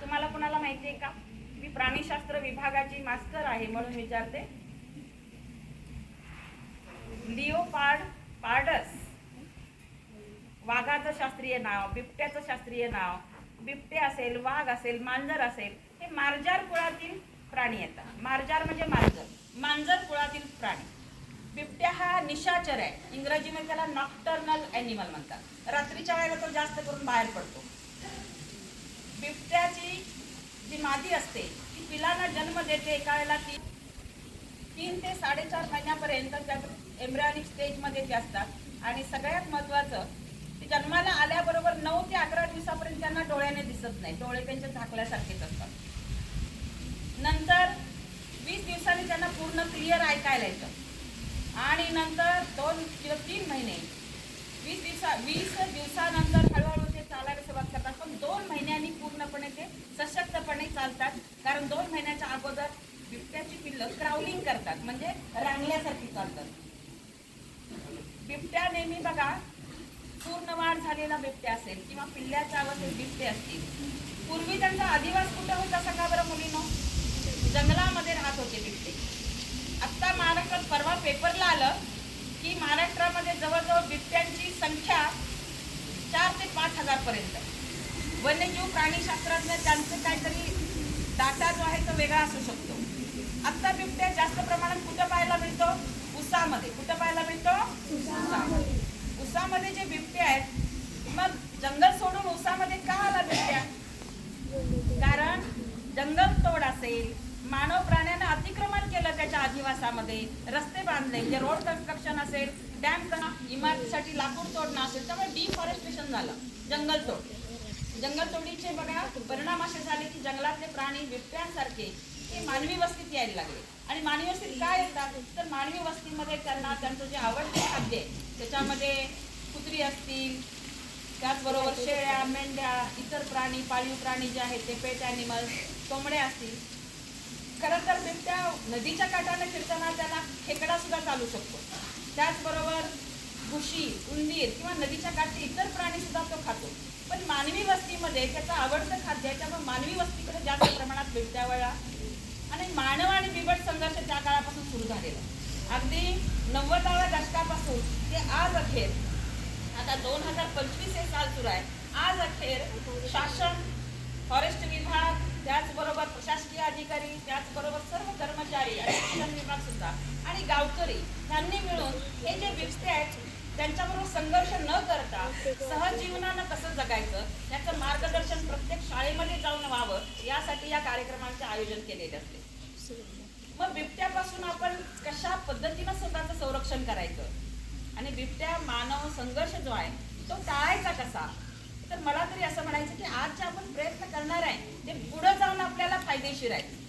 तुम्हाला कुणाला माहिती आहे का? मी प्राणीशास्त्र विभागाची मास्तर आहे म्हणून विचारते. लिओपार्ड पार्डस. वाघाचं शास्त्रीय नाव बिबट्याचं शास्त्रीय नाव. बिबटे असेल वाघ असेल मांजर असेल हे मार्जार कुळातील प्राणी येतात. मार्जार म्हणजे मांजर. मांजर कुळातील प्राणी. बिबट्या हा निशाचर आहे. इंग्रजीमध्ये त्याला नॉक्टर्नल ॲनिमल म्हणतात. रात्रीच्या वेळेला तो जास्त करून बाहेर पडतो. बिबट्याची जी मादी असते ती पिलांना जन्म देते एका वेळेला ती तीन ते साडेचार महिन्यापर्यंत त्या एम्ब्रॉनिक स्टेजमध्ये ते असतात. आणि सगळ्यात महत्त्वाचं ते जन्माला आल्याबरोबर नऊ ते अकरा दिवसापर्यंत त्यांना डोळ्याने दिसत नाही. डोळे त्यांचे झाकल्यासारखेच असतात. नंतर वीस दिवसांनी त्यांना पूर्ण क्लिअर ऐकायला येतं. आणि नंतर दोन किंवा तीन महिने वीस दिवसा वीस दिवसानंतर हळूहळू ते चालायला सुरुवात करतात. पण दोन महिन्यांनी पूर्णपणे ते सशक्तपणे चालतात. कारण दोन महिन्याच्या अगोदर बिबट्याची पिल्लं क्राउलिंग करतात. म्हणजे रांगल्यासारखी चालतात. बिबट्या नेहमी बघा पूर्ण वाढ झालेला बिबट्या असेल किंवा पिल्ल्याच्या अवस्थेत बिबटे असतील. पूर्वी त्यांचा अधिवास कुठं होता सगळा बरं मुलीनो? जंगलामध्ये राहत होते बिबटे. आत्ता महाराष्ट्रात परवा पेपरला आलं की महाराष्ट्रामध्ये जवळजवळ बिबट्यांची संख्या चार ते पाच हजार पर्यंत. वन्यजीव प्राणीशास्त्रज्ञ त्यांचे काहीतरी डाटा जो आहे तो वेगळा असू शकतो. आत्ता बिबट्या जास्त प्रमाणात कुठं पाहायला मिळतो? उसामध्ये. कुठं पाहायला मिळतो? उसामध्ये. उसामध्ये. जे बिबटे आहेत मग जंगल सोडून उसामध्ये का आला बिबट्या? कारण जंगल तोड असेल मानव प्राण्यानं अतिक्रमण केलं त्याच्या अधिवासामध्ये रस्ते बांधले म्हणजे रोड कन्स्ट्रक्शन असेल डॅम इमारतीसाठी लाकूड तोडणं असेल त्यामुळे डिफॉरेस्टेशन झालं जंगल तोड. जंगलतोडीचे बघा परिणाम असे झाले की जंगलातले प्राणी बिबट्यांसारखे हे मानवी वस्तीत यायला लागले. आणि मानवी वस्तीत काय येतात? तर मानवी वस्तीमध्ये त्यांना त्यांचं जे आवडते खाद्य आहे त्याच्यामध्ये कुत्री असतील त्याचबरोबर शेळ्या मेंढ्या इतर प्राणी पाळीव प्राणी जे आहेत ते पेट ॲनिमल कोंबडे असतील. खरं तर बिबट्या नदीच्या काठाने फिरताना त्यांना खेकडा सुद्धा चालू शकतो. त्याचबरोबर घुशी उंदीर किंवा नदीच्या काठचे इतर प्राणी सुद्धा तो खातो. पण मानवी वस्तीमध्ये त्याचं आवडतं खाद्य आहे त्यामुळे मानवी वस्तीकडे जास्त प्रमाणात भेटत्या वेळा. आणि मानव आणि बिबट संघर्ष त्या काळापासून सुरू झालेला अगदी नव्वदाव्या दशकापासून ते आज अखेर आता दोन हजार पंचवीस हे साल सुरू आहे. आज अखेर शासन फॉरेस्ट विभाग त्याचबरोबर प्रशासकीय अधिकारी त्याचबरोबर सर्व कर्मचारी आणि शिक्षण विभाग सुद्धा आणि गावकरी यांनी मिळून हे जे बिबटे आहेत त्यांच्याबरोबर संघर्ष न करता सहजीवनानं कसं जगायचं याचं मार्गदर्शन प्रत्येक शाळेमध्ये जाऊन व्हावं यासाठी या कार्यक्रमांचे आयोजन केलेले असते. मग बिबट्यापासून आपण कशा पद्धतीनं स्वतःचं संरक्षण करायचं? आणि बिबट्या मानव संघर्ष जो आहे तो टाळायचा कसा? तर मला तरी असं म्हणायचं की आज जे आपण प्रयत्न करणार आहे ते पुढे जाऊन आपल्याला फायदेशीर आहे.